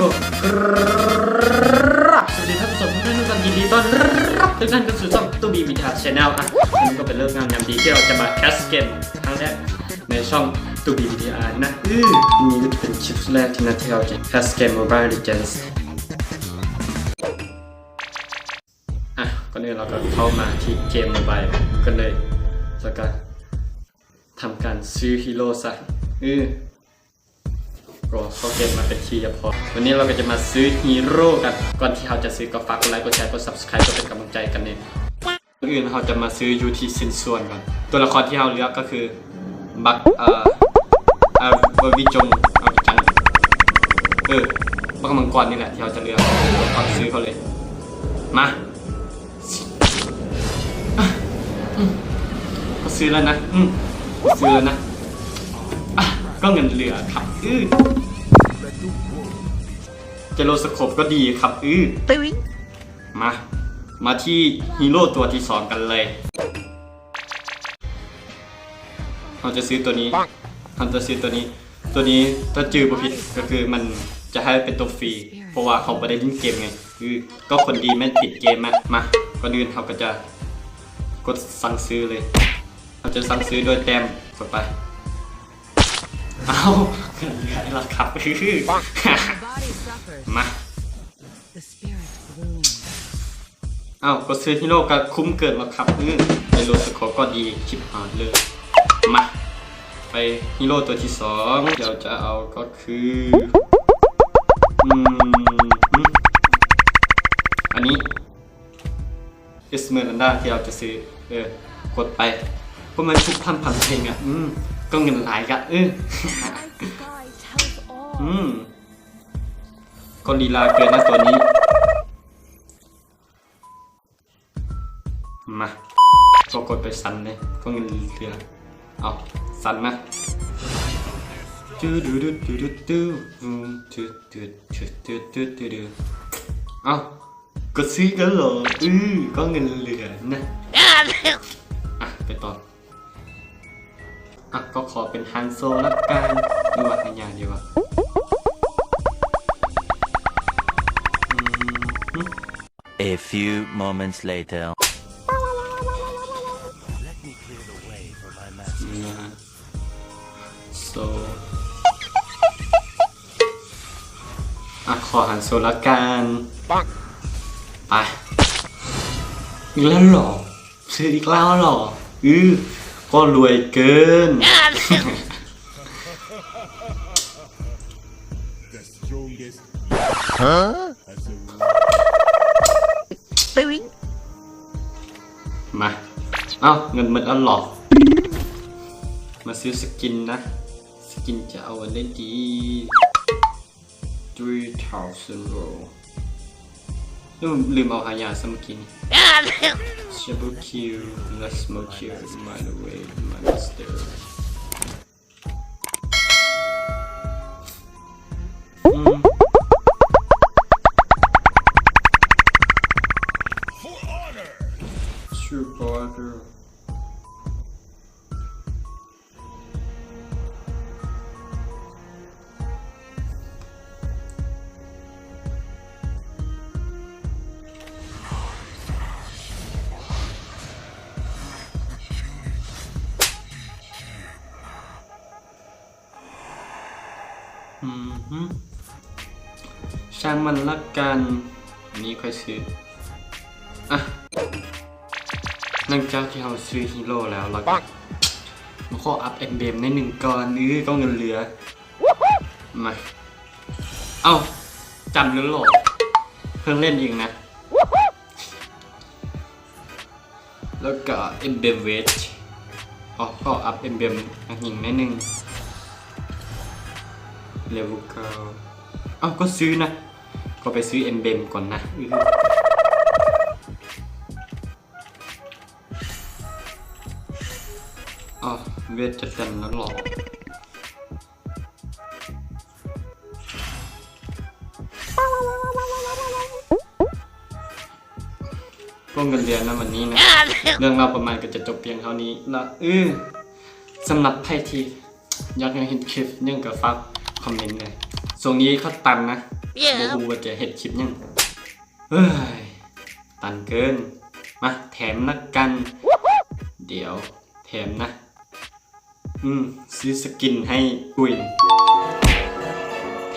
ก็กรับสวัสดีท่านผู้ชมทุกท่านทุกท่านยินดีต้อนรับทุกท่านเข้าสู่ช่องตู้บีมิทาชแนลอะวันนี้ก็เป็นเรื่องงามยามดีที่เราจะมาแคสเกมครั้งแรกในช่องตู้บีมิทานะอื้อนี่ก็เป็นคลิปแรกที่นัทเทลจะแคสเกม Mobile Legends อะก็เนี่ยเราก็เข้ามาที่เกม Mobile กันเลยแล้วก็ทำการซื้อฮีโร่ซะอื้อ ก็เข้าเกมมาเป็นทีเฉพาะวันนี้เราก็จะมาซื้อฮีโร่กัน ก่อนที่เราจะซื้อก็ฝากกดไลค์ กดแชร์ กด subscribe ก็เป็นกำลังใจกันเนี่ยก่อนอื่นเราจะมาซื้อยูที่สิ้นส่วนก่อน ตัวละครที่เราเลือกก็คือ บักเอ่อเอ่อวิจงเอาจังเออบักมังกรนี่แหละที่เราจะเลือกก่อนซื้อเขาเลย มาอะอืมก็ซื้อแล้วนะ อืมซื้อแล้วนะอะ ก็เงินเหลือครับอื้อเจโรสโคปก็ดีครับอื้อมา มาที่ฮีโร่ตัวที่สองกันเลย เราจะซื้อตัวนี้เราจะซื้อตัวนี้ ตัวนี้ถ้าจือประพิดก็คือมันจะให้เป็นตัวฟรี เพราะว่าเขาไม่ได้เล่นเกมไงคือก็คนดีแม่นติดเกมอะมาก่อนอื่นเขาก็จะกดสั่งซื้อเลย เราจะสั่งซื้อโดยแต้มกดไป เอาเงินเหลือแล้วครับ The body suffers, มาเอาก็ซื้อฮีโร่ก็คุ้มเกินแล้วครับอือไปโรสโคก็ดีชิบหายเลยมาไปฮีโร่ตัวที่สองเดี๋ยวจะเอาก็คืออืมอันนี้เอสเมอรันดาที่เราจะซื้อเออกดไปเพราะมันทุกพันพันเพลงอะอืม ก็เงินหลายกะเออ Sky tells all. อืมก็ลีลาเกินนะตัวนี้ มาก็กดไปสันเลยก็เงินเหลือเอาสันมาดูดูดูดูดูดูดูดูดูดูดูดูดูดูเอาก็ซื้อกันเหรออือก็เงินเหลือนะอะไปต่อ อะก็ขอเป็นฮันโซละกันดีกว่าให้ยาดีกว่า A few moments later. นะฮะ so อะขอหันโซละกันไปอีกแล้วเหรอซื้ออีกแล้วเหรออือ ก็รวยเกิน the strongest. มา เอ้า เงินหมดแล้วเหรอมาซื้อสกินนะ สกินจะเอาอันได้ดี3,000โรนี่ผมลืมเอาหายาสมอกิน Shabu less smoke here, mind away, mind stereo. ช่างมันละกันอัน นี้ค่อยซื้อ อะหลังจากที่เราซื้อฮีโร่แล้วเราก็มาขออัพเอ็มเบมในหนึ่งก่อนนี่ก็เงินเหลือ มา เอ้าจำแล้วเหรอเพิ่งเล่นเองนะ แล้วก็เอ็มเบมเวทอ๋อก็อัพเอ็มเบมหิงในหนึ่งเลเวลเก้าเอ้าก็ซื้อนะ ก็ไปซื้อเอ็มเบมก่อนนะอ๋อเวทจะเต็มแล้วหรอก็เงินเดือนนะวันนี้นะ เรื่องเราประมาณก็จะจบเพียงเท่านี้ละเออสำหรับใครที่อยากให้เห็นคลิปเนื่องกับฟักคอมเมนต์เลยส่วนนี้เขาตันนะ โมฮูว่าจะเห็ดคลิปยังเฮ้ยตันเกิน มาแถมนักกัน เดี๋ยวแถมนะ อืมซื้อสกินให้กุย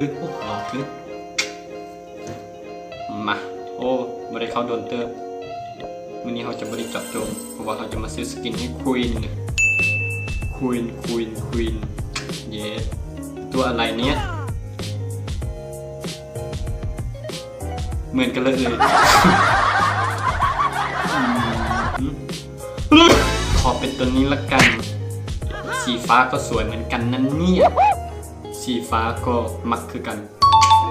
ลึกโอ้หลอกลึกมา โอ้ไม่ได้เขาโดนเตอร์วันนี้เขาจะบริจับโจมเพราะว่าเขาจะมาซื้อสกินให้ควีนควีนควีนควีนเย้ตัวอะไรเนี้ย เหมือนกันเลยเลยอืมขอเป็นตัวนี้ละกัน สีฟ้าก็สวยเหมือนกันนั่นเนี่ยสีฟ้าก็มักคือกัน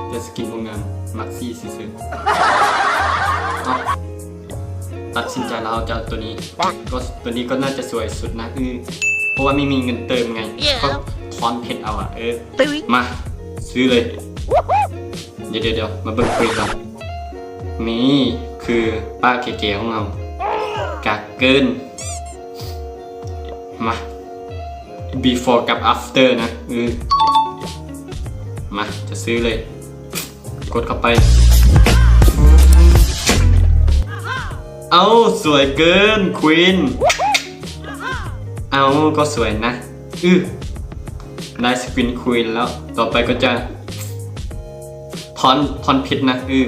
แต่สกินพวกงานมักซี่ซื้อๆเอาตัดสินใจแล้วจะเอาตัวนี้ก็ตัวนี้ก็น่าจะสวยสุดนะคือเพราะว่าไม่มีเงินเติมไงก็ทอนเพชรเอาอะเออมาซื้อเลย เดี๋ยวเดี๋ยวเดี๋ยวมาเบิ่งคุยกัน นี่คือป้าเก๋ๆของเรากากเกินมา before กับ after นะเออมา จะซื้อเลย กดเข้าไป เอาสวยเกินควีนเอาก็สวยนะอือได้สปินควีนแล้ว ต่อไปก็จะทอนทอนพชรนะอือ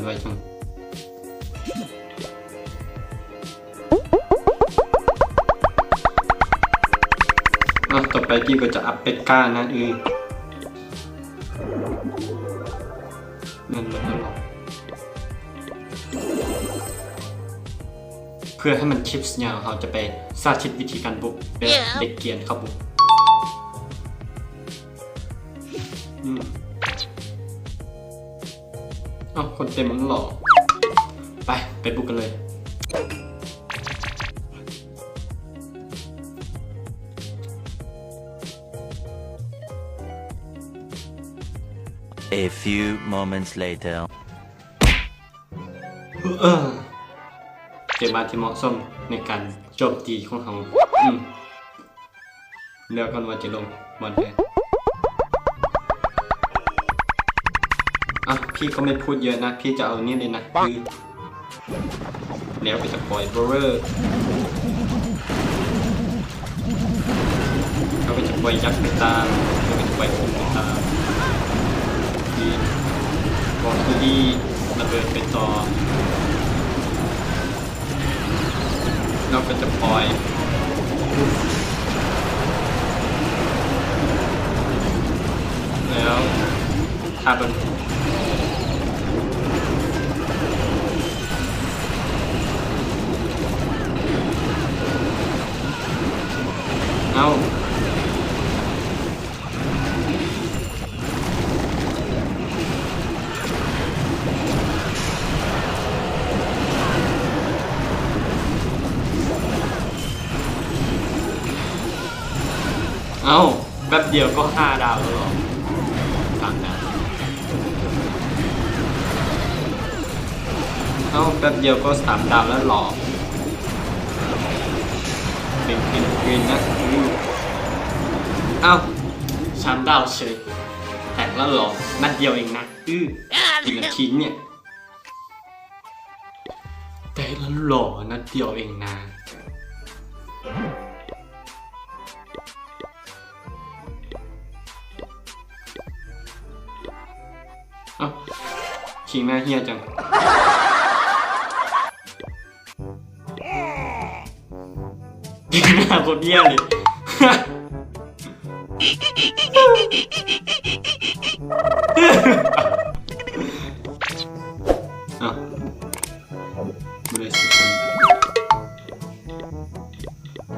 ช้อนไว้ชงต่อไปพี่ก็จะอัพเป็ดก้านะอือนั่นมันตลกเพื่อให้มันคลิปส์ยาวเราจะไปสาธิตวิธีการบุกแบบเด็กเกียนเข้าบุก อืมเอ้าคนเต็มมันหล่อไปไปบุกกันเลย A few moments later. เออเจมาที่เหมาะสมในการโจมตีของเขา อืมเลือกกันว่าจะลงบอลแพ้อ่ พี่ก็ไม่พูดเยอะนะ พี่จะเอานี่เลยนะคือแล้วไปจะปล่อยเบอร์เรอร์เขาไปจะปล่อยยักษ์ไปตามเขาไปจะปล่อยคุมไปตามดีบอลคือดีระเบิดไปต่อเราก็จะปล่อยแล้วถ้าเป็น อาเอาแป๊บเดียวก็ห้าดาวแล้วหรอสามดาวเอ้าแป๊บเดียวก็สามดาวแล้วหรอ เป็นกินกินนะอืมเอ้าสามดาวเฉยแตกแล้วหรอนัดเดียวเองนะอื้อกินละชิ้นเนี่ยแตกแล้วหรอนัดเดียวเองนะเอ้าคิงหน้าเฮียจัง หน้าคนเยี่ยเลยอ้าวไม่ได้ซื้อคน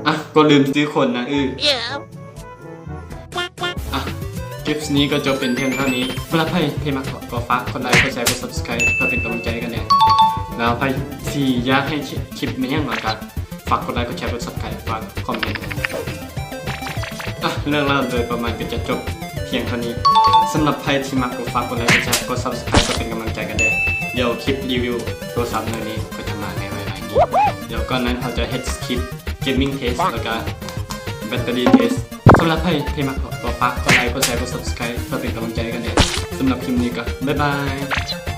อะ ก็ลืมซื้อคนนะอือลิปนี้ก็จบเป็นเพียงเท่านี้เมื่อใครที่มาก็ฝากกดไลค์กดแชร์กด subscribe เพื่อเป็นกำลังใจกันแน่แล้วใครที่อยากให้คลิปนี้ยังไงก็ ฝากกดไลค์กดแชร์กด subscribe ฝากคอมเมนต์อะเรื่องราวโดยประมาณก็จะจบเพียงเท่านี้สำหรับใครที่มาก็ฝากกดไลค์กดแชร์กด subscribe เพื่อเป็นกำลังใจกันแน่เดี๋ยวคลิปรีวิวโทรศัพท์เรื่องนี้ก็จะมาในเวลานี้เดี๋ยวก่อนนั้นเขาจะเฮ็ดคลิป gaming test แล้วก็แบตเตอรี่เทสสำหรับใครที่มาขอฝากกดไลค์กดแชร์กด subscribe เพื่อเป็นกำลังใจกันเนี่ยสำหรับคลิปนี้ก็บ๊ายบาย